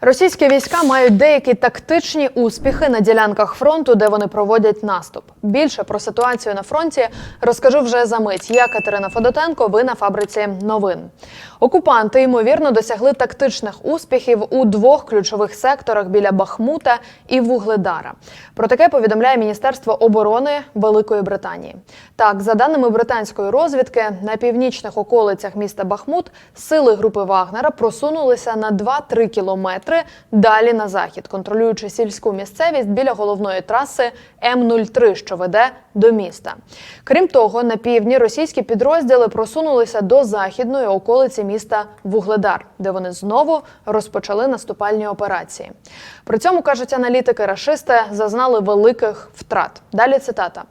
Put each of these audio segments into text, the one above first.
Російські війська мають деякі тактичні успіхи на ділянках фронту, де вони проводять наступ. Більше про ситуацію на фронті розкажу вже за мить. Я Катерина Федотенко. Ви на фабриці новин. Окупанти ймовірно досягли тактичних успіхів у двох ключових секторах біля Бахмута і Вугледара. Про таке повідомляє Міністерство оборони Великої Британії. Так, за даними британської розвідки, на північних околицях міста Бахмут сили групи Вагнера просунулися на 2-3 кілометри далі на захід, контролюючи сільську місцевість біля головної траси М03, що веде до міста. Крім того, на півдні російські підрозділи просунулися до західної околиці міста Вугледар, де вони знову розпочали наступальні операції. При цьому кажуть аналітики, рашисти зазнали великих втрат. Далі цитата.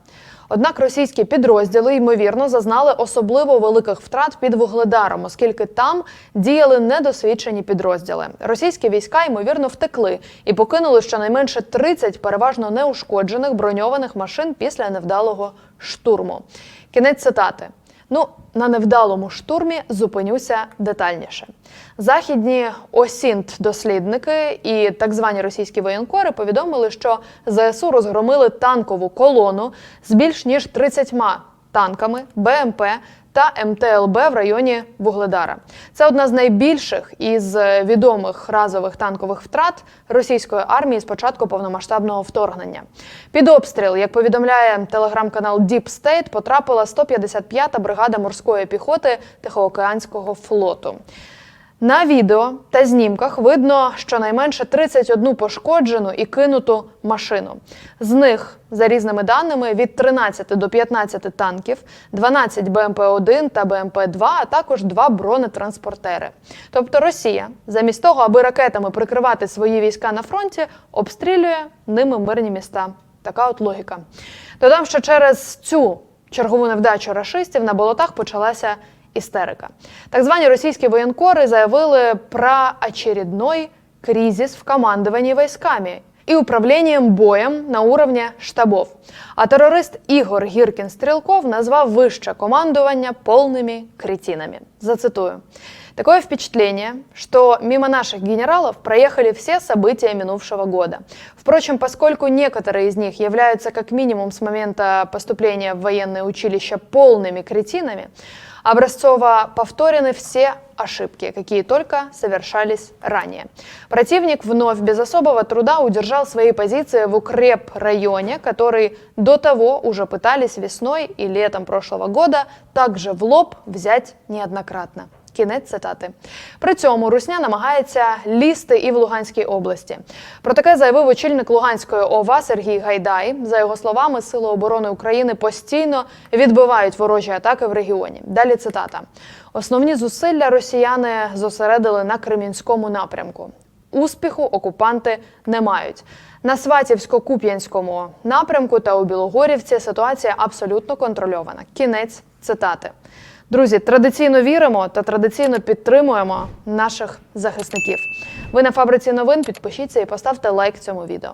Однак російські підрозділи ймовірно зазнали особливо великих втрат під Вугледаром, оскільки там діяли недосвідчені підрозділи. Російські війська ймовірно втекли і покинули щонайменше 30 переважно неушкоджених броньованих машин після невдалого штурму. Кінець цитати. Ну, на невдалому штурмі зупинюся детальніше. Західні осінт-дослідники і так звані російські воєнкори повідомили, що ЗСУ розгромили танкову колону з більш ніж 30 танками, БМП та МТЛБ в районі Вугледара. Це одна з найбільших із відомих разових танкових втрат російської армії з початку повномасштабного вторгнення. Під обстріл, як повідомляє телеграм-канал Deep State, потрапила 155-та бригада морської піхоти Тихоокеанського флоту. На відео та знімках видно щонайменше 31 пошкоджену і кинуту машину. З них, за різними даними, від 13 до 15 танків, 12 БМП-1 та БМП-2, а також два бронетранспортери. Тобто Росія, замість того, аби ракетами прикривати свої війська на фронті, обстрілює ними мирні міста. Така от логіка. Додам, що через цю чергову невдачу рашистів на болотах почалася істерика. Так звані російські воєнкори заявили про очередной кризис в командуванні військами і управлінням боєм на уровні штабов. А терорист Ігор Гіркін Стрілков назвав вище командування повними кретинами. Зацитую. Такое впечатление, что мимо наших генералов проехали все события минувшего года. Впрочем, поскольку некоторые из них являются как минимум с момента поступления в военное училище полными кретинами, образцово повторены все ошибки, какие только совершались ранее. Противник вновь без особого труда удержал свои позиции в укреп-районе, который до того уже пытались весной и летом прошлого года также в лоб взять неоднократно. Кінець цитати. При цьому Русня намагається лізти і в Луганській області. Про таке заявив очільник Луганської ОВА Сергій Гайдай. За його словами, Сили оборони України постійно відбивають ворожі атаки в регіоні. Далі цитата: основні зусилля росіяни зосередили на Кремінському напрямку. Успіху окупанти не мають. На Сватівсько-Куп'янському напрямку та у Білогорівці ситуація абсолютно контрольована. Кінець цитати. Друзі, традиційно віримо та традиційно підтримуємо наших захисників. Ви на фабриці новин підпишіться і поставте лайк цьому відео.